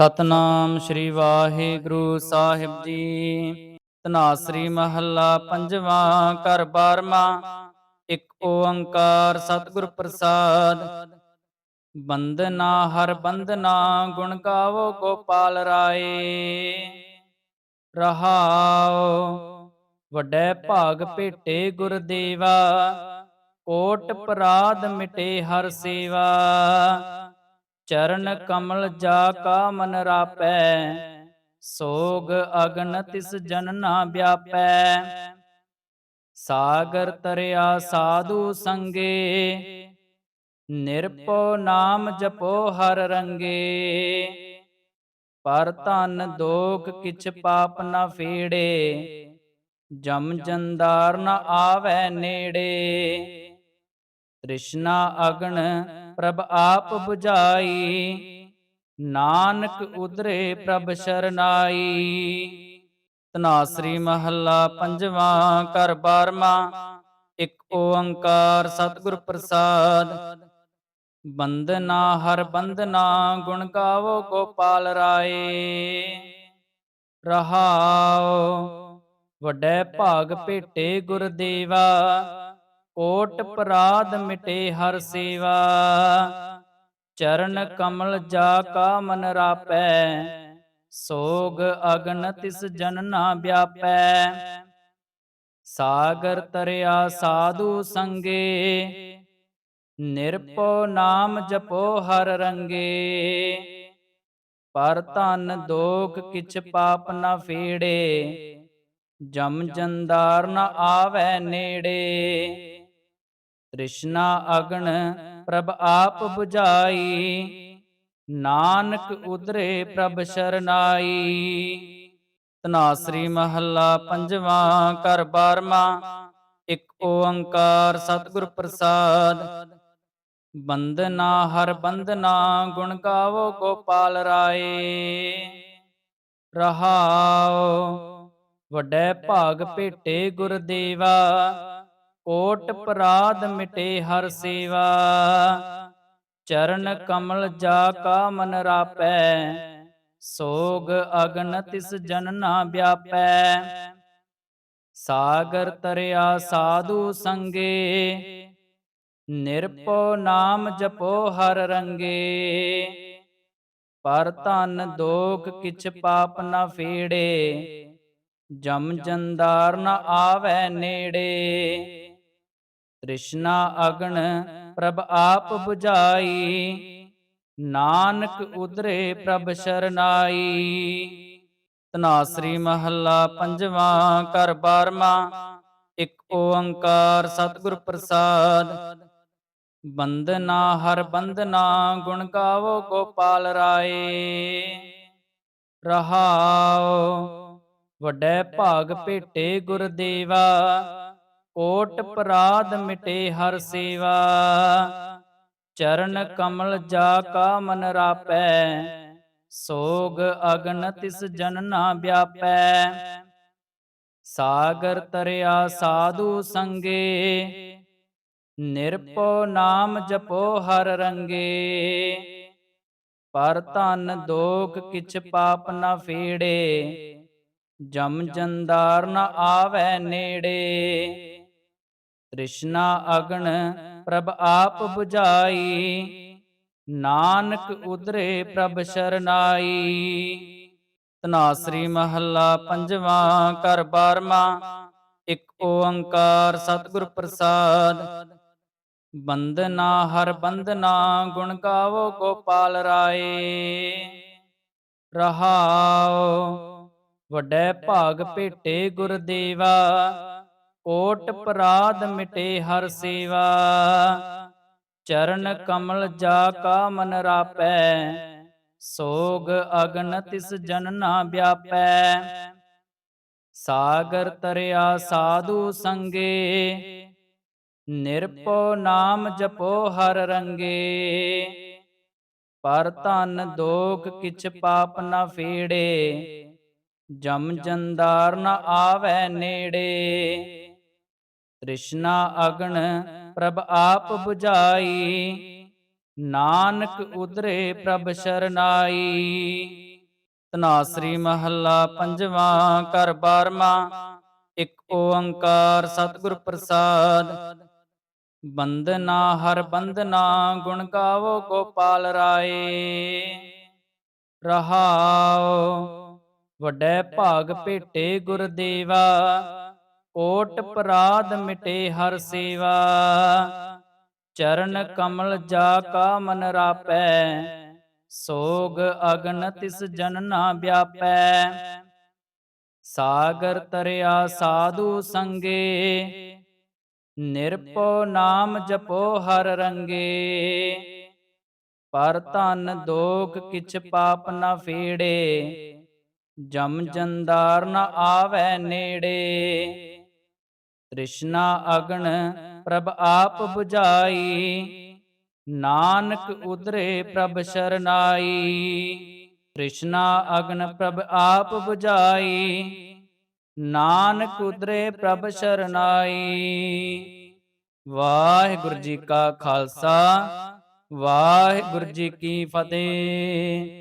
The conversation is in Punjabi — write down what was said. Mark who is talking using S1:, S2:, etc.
S1: ਸਤਨਾਮ ਸ੍ਰੀ ਵਾਹਿਗੁਰੂ ਸਾਹਿਬ ਜੀ। ਤਨਾਸਰੀ ਮਹੱਲਾ ਪੰਜਵਾਂ ਘਰ ਬਾਰਮਾ ਇੱਕ ਓੰਕਾਰ ਸਤਿਗੁਰ ਪ੍ਰਸਾਦ। ਬੰਦਨਾ ਹਰ ਬੰਦਨਾ ਗੁਣ ਗਾਵੋ ਗੋਪਾਲ ਰਾਏ। ਰਹਾਉ, ਵੱਡੇ ਭਾਗ ਭੇਟੇ ਗੁਰਦੇਵਾ ਕੋਟ ਪਰਾਧ ਮਿਟੇ ਹਰ ਸੇਵਾ। ਚਰਨ ਕਮਲ ਜਾ ਕਾ ਮਨ ਰਾਪੈ ਸੋਗ ਅਗਨ ਤਿਸ ਜਨ ਨਾ ਵਿਆਪੈ। ਸਾਗਰ ਤਰਿਆ ਸਾਧੂ ਸੰਗੇ ਨਿਰਪੋ ਨਾਮ ਜਪੋ ਹਰ ਰੰਗੇ। ਪਰ ਧਨ ਦੋਖ ਕਿਛ ਪਾਪ ਨਾ ਫੇੜੇ। ਜਮ ਜੰਦਾਰ ਨ ਆਵੈ ਨੇੜੇ। ਤ੍ਰਿਸ਼ਨਾ ਅਗਨ ਪ੍ਰਭ ਆਪ 부ਝਾਈ ਨਾਨਕ ਉਦਰੇ ਪ੍ਰਭ ਸ਼ਰਨਾਈ। ਤਨਾਸਰੀ ਮਹੱਲਾ ਪੰਜਵਾਂ, ਘਰ ਬਾਰਵਾਂ, ਇਕ ਓੰਕਾਰ ਸਤਿਗੁਰ ਪ੍ਰਸਾਦ। ਬੰਦਨਾ ਹਰ ਬੰਦਨਾ ਗੁਣ ਗਾਵੋ ਗੋਪਾਲ ਰਾਏ। ਰਹਾਉ ਵੱਡੇ ਭਾਗ ਭੇਟੇ ਗੁਰਦੇਵਾ। ਕੋਟ ਪਰਾਧ ਮਿਟੇ ਹਰ ਸੇਵਾ। ਚਰਨ ਕਮਲ ਜਾ ਕਾ ਮਨ ਰਾਪੈ। ਸੋਗ ਅਗਨ ਤਿਸ ਜਨ ਨਾ ਵਿਆਪੈ। ਸਾਗਰ ਤਰਿਆ ਸਾਧੂ ਸੰਗੇ। ਨਿਰਪੋ ਨਾਮ ਜਪੋ ਹਰ ਰੰਗੇ। ਪਰ ਧਨ ਦੋਖ ਕਿਛ ਪਾਪ ਨਾ ਫੇੜੇ। ਜਮ ਜੰਦਾਰ ਨ ਆਵੈ ਨੇੜੇ। ਤ੍ਰਿਸ਼ਨਾ ਅਗਨ ਪ੍ਰਭ ਆਪ 부ਝਾਈ ਨਾਨਕ ਉਦਰੇ ਪ੍ਰਭ ਸ਼ਰਨਾਈ। ਤਨਾਸਰੀ ਮਹੱਲਾ ਪੰਜਵਾਂ, ਘਰ ਬਾਰਮਾ ਇੱਕ ਓੰਕਾਰ ਸਤਿਗੁਰ ਪ੍ਰਸਾਦ। ਬੰਦਨਾ ਹਰ ਬੰਦਨਾ ਗੁਣ ਗਾਵੋ ਗੋਪਾਲ ਰਾਏ। ਰਹਾਓ, ਵੱਡੇ ਭਾਗ ਭੇਟੇ ਗੁਰਦੇਵਾ। ਕੋਟ ਪਰਾਧ ਮਿਟੇ ਹਰ ਸੇਵਾ। ਚਰਨ ਕਮਲ ਜਾ ਕਾ ਮਨ ਰਾਪੈ। ਸੋਗ ਅਗਨ ਤਿਸ ਜਨ ਨਾ ਵਿਆਪੈ। ਸਾਗਰ ਤਰਿਆ ਸਾਧੂ ਸੰਗੇ। ਨਿਰਪੋ ਨਾਮ ਜਪੋ ਹਰ ਰੰਗੇ। ਪਰ ਧਨ ਦੋਖ ਕਿਛ ਪਾਪ ਨਾ ਫੇੜੇ। ਜਮ ਜੰਦਾਰ ਨ ਆਵੈ ਨੇੜੇ। ਤ੍ਰਿਸ਼ਨਾ ਅਗਨ ਪ੍ਰਭ ਆਪ 부ਝਾਈ ਨਾਨਕ ਉਦਰੇ ਪ੍ਰਭ ਸ਼ਰਨਾਈ। ਤਨਾਸਰੀ ਮਹੱਲਾ ਪੰਜਵਾਂ, ਘਰ ਬਾਰਮਾ ਇੱਕ ਓੰਕਾਰ ਸਤਿਗੁਰ ਪ੍ਰਸਾਦ। ਬੰਦਨਾ ਹਰ ਬੰਦਨਾ ਗੁਣ ਗਾਵੋ ਗੋਪਾਲ ਰਾਏ। ਰਹਾਓ, ਵੱਡੇ ਭਾਗ ਭੇਟੇ ਗੁਰਦੇਵਾ। ਕੋਟ ਪਰਾਧ ਮਿਟੇ ਹਰ ਸੇਵਾ। ਚਰਨ ਕਮਲ ਜਾ ਕਾ ਮਨ ਰਾਪੈ। ਸੋਗ ਅਗਨ ਤਿਸ ਜਨ ਨਾ ਵਿਆਪੈ। ਸਾਗਰ ਤਰਿਆ ਸਾਧੂ ਸੰਗੇ। ਨਿਰਪੋ ਨਾਮ ਜਪੋ ਹਰ ਰੰਗੇ। ਪਰ ਧਨ ਦੋਖ ਕਿਛ ਪਾਪ ਨਾ ਫੇੜੇ। ਜਮ ਜੰਦਾਰ ਨ ਆਵੈ ਨੇੜੇ। ਤ੍ਰਿਸ਼ਨਾ ਅਗਨ ਪ੍ਰਭ ਆਪ 부ਝਾਈ ਨਾਨਕ ਉਦਰੇ ਪ੍ਰਭ ਸ਼ਰਨਾਈ। ਤਨਾਸਰੀ ਮਹੱਲਾ ਪੰਜਵਾਂ ਕਰ ਬਾਰਵਾਂ, ਇੱਕ ਓੰਕਾਰ ਸਤਿਗੁਰ ਪ੍ਰਸਾਦ। ਬੰਦਨਾ ਹਰ ਬੰਦਨਾ ਗੁਣ ਗਾਵੋ ਗੋਪਾਲ ਰਾਏ। ਰਹਾਓ, ਵੱਡੇ ਭਾਗ ਭੇਟੇ ਗੁਰਦੇਵਾ। ਕੋਟ ਪਰਾਧ ਮਿਟੇ ਹਰ ਸੇਵਾ। ਚਰਨ ਕਮਲ ਜਾ ਕਾ ਮਨ ਰਾਪੈ। ਸੋਗ ਅਗਨ ਤਿਸ ਜਨ ਨਾ ਵਿਆਪੈ। ਸਾਗਰ ਤਰਿਆ ਸਾਧੂ ਸੰਗੇ। ਨਿਰਪੋ ਨਾਮ ਜਪੋ ਹਰ ਰੰਗੇ। ਪਰ ਧਨ ਦੋਖ ਕਿਛ ਪਾਪ ਨਾ ਫੇੜੇ। ਜਮ ਜੰਦਾਰ ਨ ਆਵੈ ਨੇੜੇ। ਤ੍ਰਿਸ਼ਨਾ ਅਗਣ ਪ੍ਰਭ ਆਪ 부ਝਾਈ ਨਾਨਕ ਉਦਰੇ ਪ੍ਰਭ ਸ਼ਰਨਾਈ। ਤਨਾਸਰੀ ਮਹੱਲਾ ਪੰਜਵਾਂ, ਘਰ ਬਾਰਵਾਂ, ਇੱਕ ਓੰਕਾਰ ਸਤਿਗੁਰ ਪ੍ਰਸਾਦ। ਬੰਦਨਾ ਹਰ ਬੰਦਨਾ ਗੁਣ ਗਾਵੋ ਗੋਪਾਲ ਰਾਏ। ਰਹਾਓ, ਵੱਡੇ ਭਾਗ ਭੇਟੇ ਗੁਰਦੇਵਾ। ਕੋਟ ਪਰਾਧ ਮਿਟੇ ਹਰ ਸੇਵਾ। ਚਰਨ ਕਮਲ ਜਾ ਕਾ ਮਨ ਰਾਪੈ। ਸੋਗ ਅਗਨ ਤਿਸ ਜਨ ਨਾ ਵਿਆਪੈ। ਸਾਗਰ ਤਰਿਆ ਸਾਧੂ ਸੰਗੇ। ਨਿਰਪੋ ਨਾਮ ਜਪੋ ਹਰ ਰੰਗੇ। ਪਰ ਧਨ ਦੋਖ ਕਿਛ ਪਾਪ ਨਾ ਫੇੜੇ। ਜਮ ਜੰਦਾਰ ਨ ਆਵੈ ਨੇੜੇ। ਤ੍ਰਿਸ਼ਨਾ ਅਗਨ ਪ੍ਰਭ ਆਪ 부ਝਾਈ ਨਾਨਕ ਉਦਰੇ ਪ੍ਰਭ ਸ਼ਰਨਾਈ। ਤ੍ਰਿਸ਼ਨਾ ਅਗਨ ਪ੍ਰਭ ਆਪ 부ਝਾਈ ਨਾਨਕ ਉਦਰੇ ਪ੍ਰਭ ਸ਼ਰਨਾਈ। ਵਾਹਿਗੁਰੂ ਜੀ ਕਾ ਖਾਲਸਾ, ਵਾਹਿਗੁਰੂ ਜੀ ਕੀ ਫਤਿਹ।